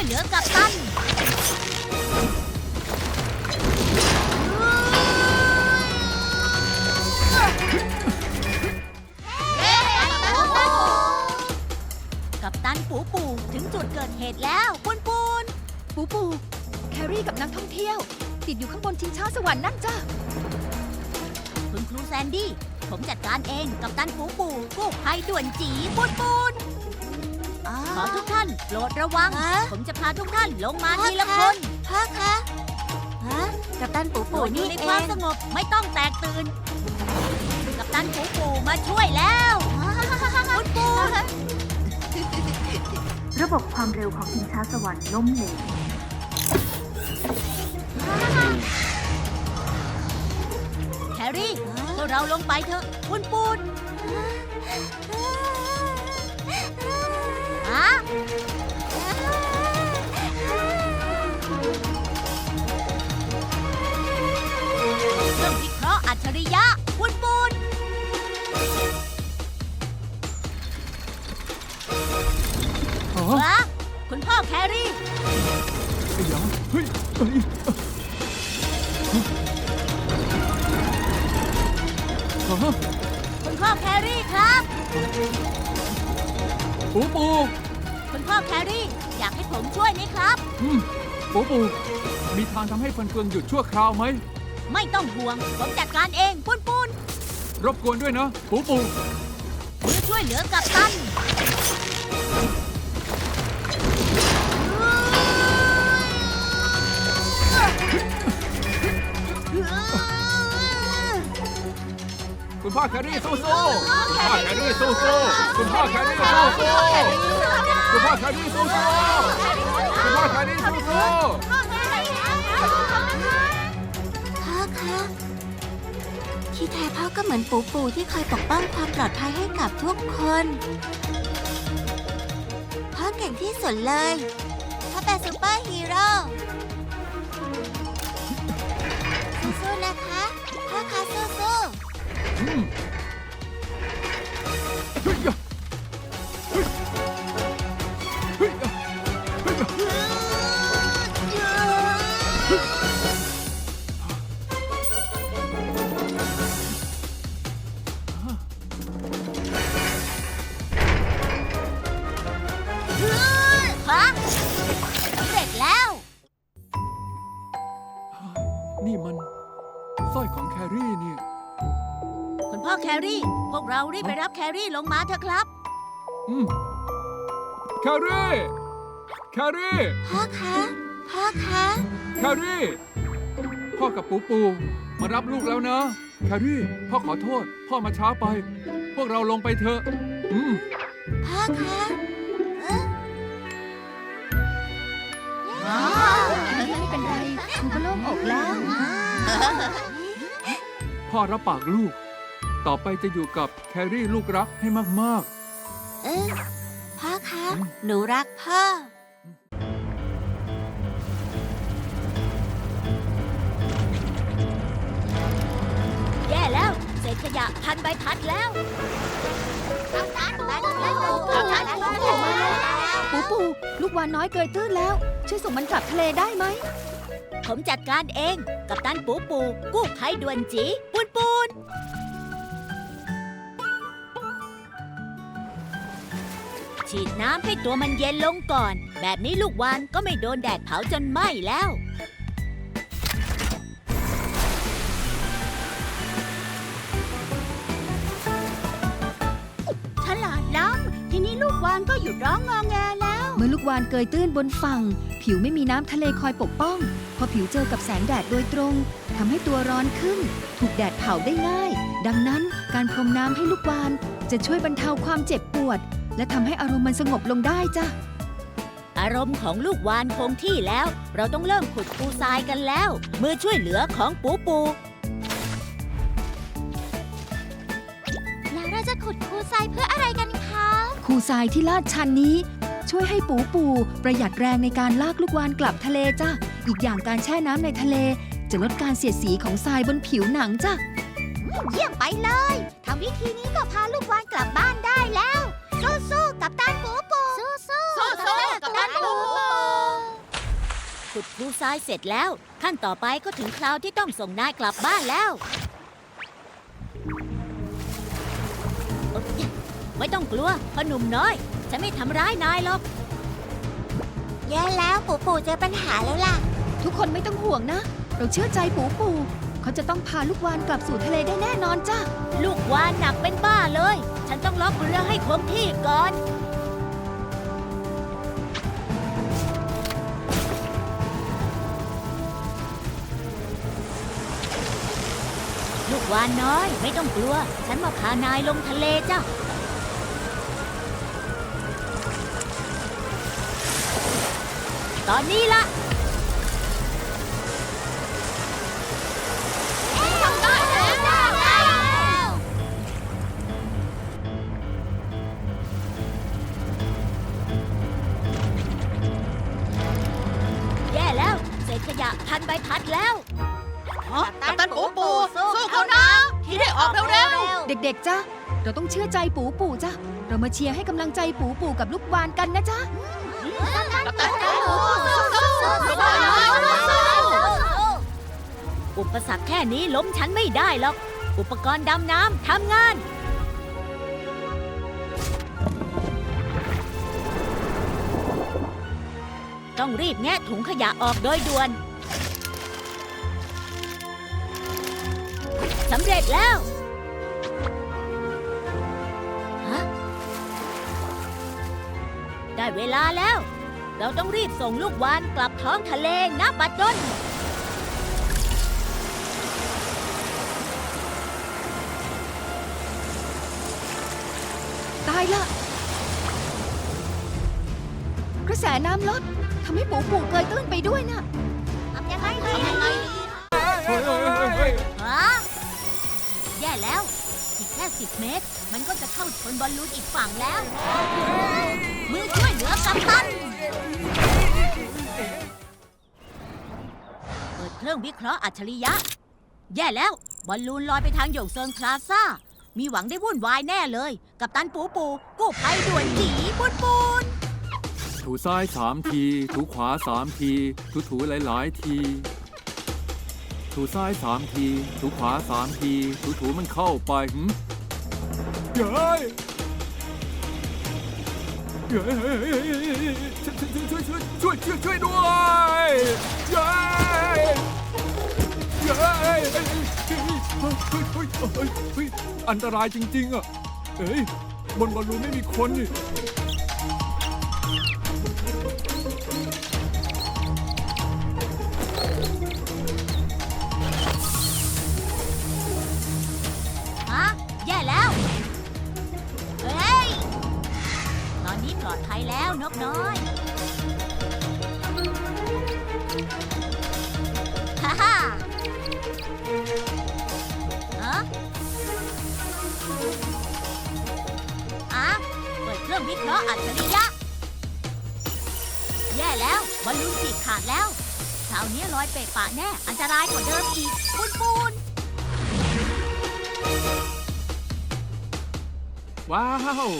วยเหลือกับตันกับตันปูปูถึงจุดเกิดเหตุแล้วปุนปูนปูปู แครี่กับนักท่องเที่ยว ติดอยู่ข้างบนชิงช้าสวรรค์นั่นจ้ะคุณครูแซนดี้ ผมจัดการเองกับตันปูปูกู้ภัยด่วนจีปุนปูน ขอทุกท่านโปรดระวัง ผมจะพาทุกท่านลงมาทีละคนพ่อคะฮะกับตันปูโปรปูดอยู่นี่ในเอความงสงบไม่ต้องแตกตื่น กับตันปูปูมาช่วยแล้วปุนปูนระบบความเร็วของชิงช้าสวรรค์ล้มเหลวแครี่พวกเราลงไปเถอะปุนปูนฮะเครื่องวิเคราะห์อัจฉริยะปุนปูนอ๋อวะคุณพ่อแครี่ไอ้หยังเฮ้ยเอ้ยอ๋อคุณพ่อแครี่ครับ ปูปูคุณพ่อแครี่ อยากให้ผมช่วยไหมครับ อืมปูปู มีทางทำให้ฟันเฟืองหยุดชั่วคราวไหม ไม่ต้องห่วง ผมจัดการเองปุนปูนรบกวนด้วยนะ ปูปู มือช่วยเหลือกับตัน คุณพ่อแครี่สู้สู้คุณพ่อแครี่สู้สู้คุณพ่อแครี่สู้สู้คุณพ่อแครี่สู้สู้คุณพ่อแครี่สู้สู้พ่อคะที่แท้พ่อก็เหมือนปู่ปู่ที่คอยปกป้องความปลอดภัยให้กับทุกคนพ่อเก่งที่สุดเลยพ่อเป็นซูเปอร์ฮีโร่สู้ๆนะคะพ่อคะสู้ๆ อื รี่ พวกเรารีบไปรับแครี่ลงมาเถอะครับ อืมแครี่ แครี่ พ่อคะ พ่อคะ แครี่ พ่อกับปูปู มารับลูกแล้วนะ แครี่ พ่อขอโทษ พ่อมาช้าไป พวกเราลงไปเถอะ อืม พ่อคะเอ๊ะไม่เป็นไรครูก็โล่งอกแล้ว พ่อรับปากลูก ต่อไปจะอยู่กับแครี่ลูกรักให้มาก เอ๊ะพ่อคะ หนูรักพ่อ แย่แล้ว เศษขยะพันใบพัดแล้วปูปูลูกวานน้อยเกยตื้นแล้ว ช่วยส่งมันกลับทะเลได้ไหม ผมจัดการเอง กับตันปูปู กู้ภัยด่วนจีปูนปูน ฉีดน้ำให้ตัวมันเย็นลงก่อน แบบนี้ลูกวานก็ไม่โดนแดดเผาจนไหม้แล้ว ฉลาดล้ำทีนี้ลูกวานก็หยุดร้องงอแงแล้ว เมื่อลูกวานเกยตื้นบนฝั่ง ผิวไม่มีน้ำทะเลคอยปกป้อง พอผิวเจอกับแสงแดดโดยตรงทำให้ตัวร้อนขึ้น ถูกแดดเผาได้ง่าย ดังนั้นการพรมน้ำให้ลูกวานจะช่วยบรรเทาความเจ็บปวด และทำให้อารมณ์มันสงบลงได้จ้ะ อารมณ์ของลูกวานคงที่แล้ว เราต้องเริ่มขุดปูทรายกันแล้ว มือช่วยเหลือของปูปู แล้วเราจะขุดคูทรายเพื่ออะไรกันคะคูทรายที่ลาดชันนี้ ช่วยให้ปูปูประหยัดแรงในการลากลูกวานกลับทะเลจ้ะ อีกอย่างการแช่น้ำในทะเล จะลดการเสียดสีของทรายบนผิวหนังจ้ะ เยี่ยมไปเลย ทำวิธีนี้ก็พาลูกวานกลับบ้านได้แล้ว สู้ๆกับตันปูปูสู้ๆสู้ๆกับตันปูปู ขุดครูทรายเสร็จแล้ว ขั้นต่อไปก็ถึงคราวที่ต้องส่งนายกลับบ้านแล้วโอ๊ยไม่ต้องกลัวพ่อหนุ่มน้อย ฉันไม่ทำร้ายนายหรอก แย่แล้วปู่ปู่เจอปัญหาแล้วล่ะ ทุกคนไม่ต้องห่วงนะ เราเชื่อใจปูปู เขาจะต้องพาลูกวานกลับสู่ทะเลได้แน่นอนจ้าลูกวานหนักเป็นบ้าเลย ฉันต้องล็อกเรือให้คงที่ก่อน ลูกวานน้อยไม่ต้องกลัว ฉันมาพานายลงทะเลจ้ะตอนนี้ละ ขยะพันใบพัดแล้วกัปตันปูปูสู้เขานะ ที่ได้ออกเร็วเด็กๆจ้าเราต้องเชื่อใจปูปูจ้าเรามาเชียร์ให้กำลังใจปูปูกับลูกวานกันนะจ๊ะๆกัปตันปูปูสู้ๆสู้ๆอุปสรรคแค่นี้ล้มฉันไม่ได้หรอก อุปกรณ์ดำน้ำทำงาน ต้องรีบแงะถุงขยะออกโดยด่วนสำเร็จแล้วฮะได้เวลาแล้ว เราต้องรีบส่งลูกวานกลับท้องทะเลณบัดดลตายละกระแสน้ำลดำให้ปูปูเกยตื้นไปด้วยน่ะทำยังไงดีเฮ้ยเฮ้ยเฮ้ยเฮ้ยฮะแย่แล้ว อีกแค่สิบเมตร มันก็จะเข้าชนบอลลูนอีกฝั่งแล้ว มือช่วยเหลือกัปตัน เปิดเครื่องวิเคราะห์อัจฉริยะ แย่แล้ว บอลลูนลอยไปทางหยงเซิงพลาซ่า มีหวังได้วุ่นวายแน่เลย กับตันปูปูกู้ภัยด่วนจีปุนปูน ถูซ้ายสามที ถูขวาสามที ถูถูหลายๆที ถูซ้ายสามที ถูขวาสามที ถูถูมันเข้าไปหืมเย้ยเย้ยช่วยช่วยช่วยช่วยช่วยช่วยด้วยเย้ยเย้ยเฮ้ยเฮ้ยเฮ้ยเฮ้ยเฮ้ยอันตรายจริงๆอะเอ้ยบนบอลลูนไม่มีคนนี่ ลอดภัยแล้วนกน้อย ฮ่าฮ่าฮะอะเปิดเครื่องวิเคราะห์อัจฉริยะ แย่แล้วบอลลูนฉีกขาดแล้วคราวนี้ลอยเปะปะแน่ อันตรายกว่าเดิมอีกปูนปูน ว้าว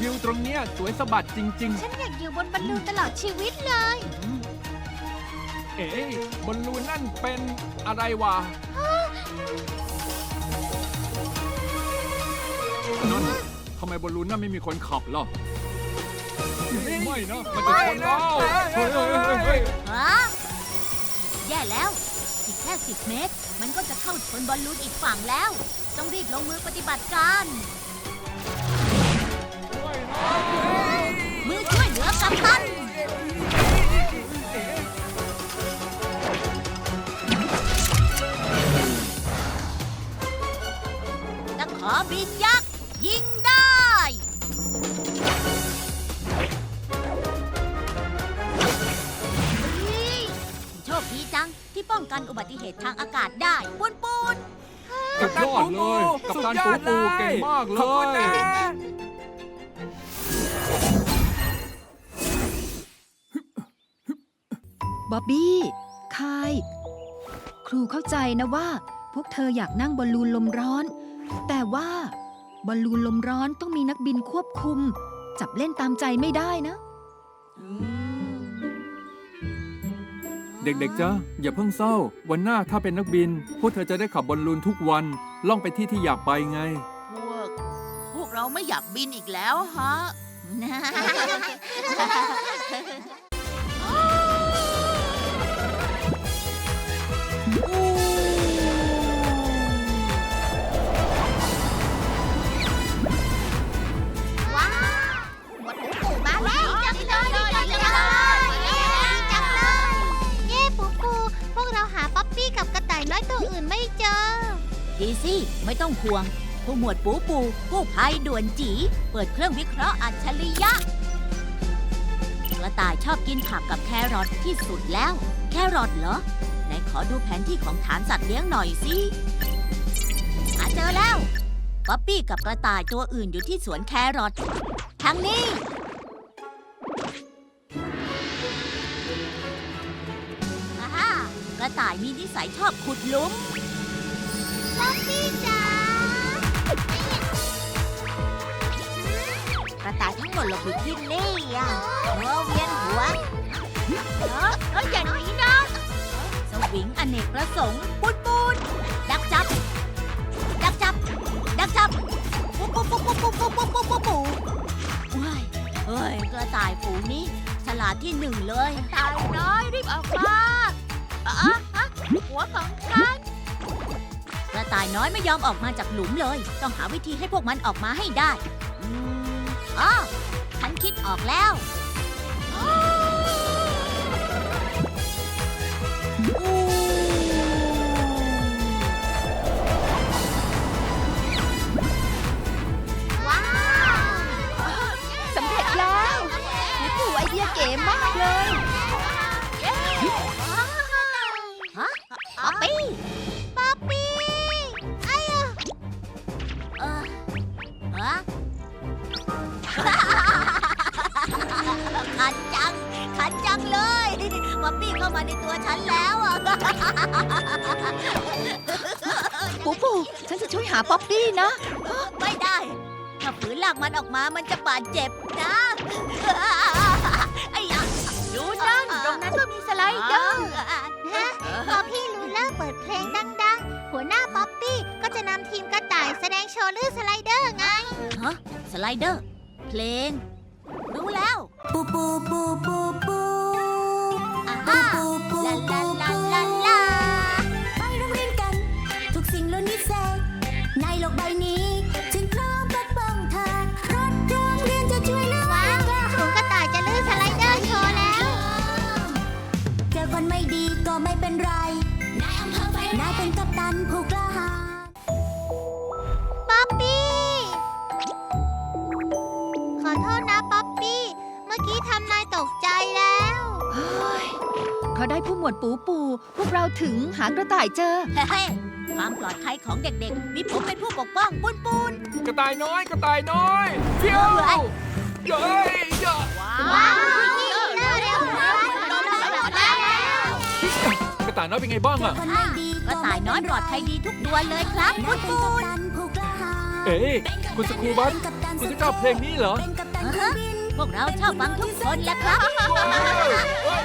วิวตรงเนี้ยสวยสะบัดจริง ฉันอยากอยู่บนบอลลูนตลอดชีวิตเลย ๆ เอ๊ะบอลลูนนั่นเป็นอะไรวะนั่นทำไมบอลลูนนั่นไม่มีคนขับล่ะไม่นะมันจะชนเราเฮ้ยเฮ้ยเฮ้ยเฮ้ยฮะแย่แล้ว อีกแค่สิบเมตร มันก็จะเข้าชนบอลลูนอีกฝั่งแล้ว ต้องรีบลงมือปฏิบัติการ มือช่วยเหลือกัปตันตะขอบินยักษ์ ยิงได้เฮ้ยโชคดีจังที่ป้องกันอุบัติเหตุทางอากาศได้ปูนปูน สุดยอดเลย กับตันปูปูเก่งมากเลยบ๊ อบบี้ คาย ครูเข้าใจนะว่า พวกเธออยากนั่งบอลลูนลมร้อน แต่ว่าบอลลูนลมร้อนต้องมีนักบินควบคุม จับเล่นตามใจไม่ได้นะฮเด็กๆจ้ะอย่าเพิ่งเศร้า วันหน้าถ้าเป็นนักบิน พวกเธอจะได้ขับบอลลูนทุกวัน ล่องไปที่ที่อยากไปไง พวก พวกเราไม่อยากบินอีกแล้วฮะ ว้าวหมดปูปูมาแล้วจังเลยจังเลยจังเลยเย้ปูปูพวกเราหาป๊อปปี้กับกระต่ายน้อยตัวอื่นไม่เจอ ดีสิไม่ต้องห่วง ผู้หมวดปูปูผู้ภัยด่วนจี เปิดเครื่องวิเคราะห์อัจฉริยะ กระต่ายชอบกินผักกับแครอทที่สุดแล้ว แครอทเหรอ ไหนขอดูแผนที่ของฐานสัตว์เลี้ยงหน่อยสิหาเจอแล้ว ป๊อปปี้กับกระต่ายตัวอื่นอยู่ที่สวนแครอททางนี้ อาฮ่ากระต่ายมีนิสัยชอบขุดหลุม ป๊อปปี้จ๋ากระต่ายทั้งหมดหลบอยู่ที่นี่อะหัวเวียนหัวเออเอออย่างนี้น วิงอเนกประสงค์ปูนปูนดักจับ ดักจับ ดักจับปูปูปูปูปูปูปูปูปูปูว้ายเฮ้ยกระต่ายฝูงนี้ฉลาดที่หนึ่งเลยตายน้อยรีบออกมาอะอะอะหัวของฉันกระต่ายน้อยไม่ยอมออกมาจากหลุมเลย ต้องหาวิธีให้พวกมันออกมาให้ได้อืมอ๋อฉันคิดออกแล้ว สำเร็จแล้วปูปูไอเดียเก๋มากเลย ฮะป๊อปปี้ป๊ มาในตัวฉันแล้วอะปูปูฉันจะช่วยหาป๊อปปี้นะ ไม่ได้ ถ้าฝืนลากมันออกมามันจะบาดเจ็บนะไอ้ยะดูนั่นตรงนั้นก็มีสไลเดอร์ฮะพอพี่ลูเลอร์เปิดเพลงดัง ๆ หัวหน้าป๊อปปี้ก็จะนำทีมกระต่ายแสดงโชว์ลื่นสไลเดอร์ไง ฮะ สไลเดอร์ เพลง รู้แล้ว ปูปูปูปูปู 啊，啦啦 ถึงหากระต่ายเจอ เฮ้ยความปลอดภัยของเด็กๆ มีผมเป็นผู้ปกป้องปุนปุนกระต่ายน้อยกระต่ายน้อยเฟี้ยวเย้ยเย้ยว้าวนี่เร็วเร็วเร็วลงมาแล้วกระต่ายน้อยเป็นไงบ้างอะกระต่ายน้อยปลอดภัยดีทุกตัวเลยครับปุนปุนเอ๊ะคุณสกูบัสคุณจะชอบเพลงนี้เหรออ่าฮะพวกเราชอบฟังทุกคนแหละครับเฮ้ย